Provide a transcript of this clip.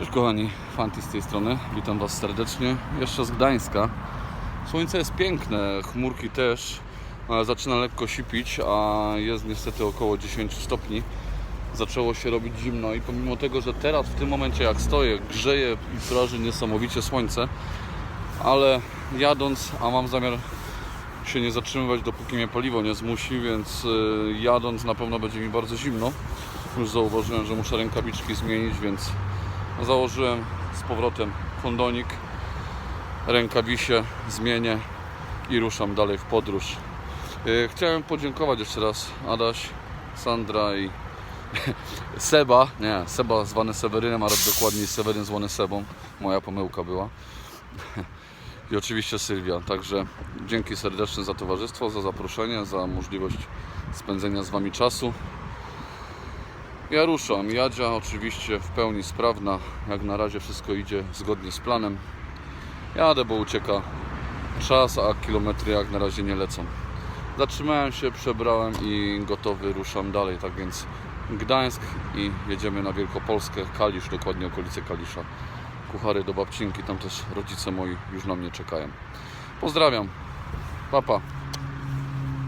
Cześć kochani, Fanti z tej strony. Witam Was serdecznie. Jeszcze z Gdańska. Słońce jest piękne, chmurki też. ale Zaczyna lekko sipić, a jest niestety około 10 stopni. Zaczęło się robić zimno i pomimo tego, że teraz w tym momencie jak stoję, grzeje i praży niesamowicie słońce, ale jadąc, a mam zamiar się nie zatrzymywać dopóki mnie paliwo nie zmusi, więc y, jadąc na pewno będzie mi bardzo zimno. Już zauważyłem, że muszę rękawiczki zmienić, więc założyłem z powrotem kondonik, rękawisie zmienię i ruszam dalej w podróż. Yy, Chciałem podziękować jeszcze raz Adaś, Sandra i Seba, nie, Seba zwany Sewerynem, ale dokładniej Seweryn zwany Sebą, moja pomyłka była. I oczywiście Sylwia, także dzięki serdeczne za towarzystwo, za zaproszenie, za możliwość spędzenia z Wami czasu. Ja ruszam. Jadzia oczywiście w pełni sprawna. Jak na razie wszystko idzie zgodnie z planem. Jadę, bo ucieka czas, a kilometry jak na razie nie lecą. Zatrzymałem się, przebrałem i gotowy ruszam dalej. Tak więc Gdańsk i jedziemy na Wielkopolskę, Kalisz, dokładnie okolice Kalisza. Kuchary do babcinki, tam też rodzice moi już na mnie czekają. Pozdrawiam. Papa. Pa.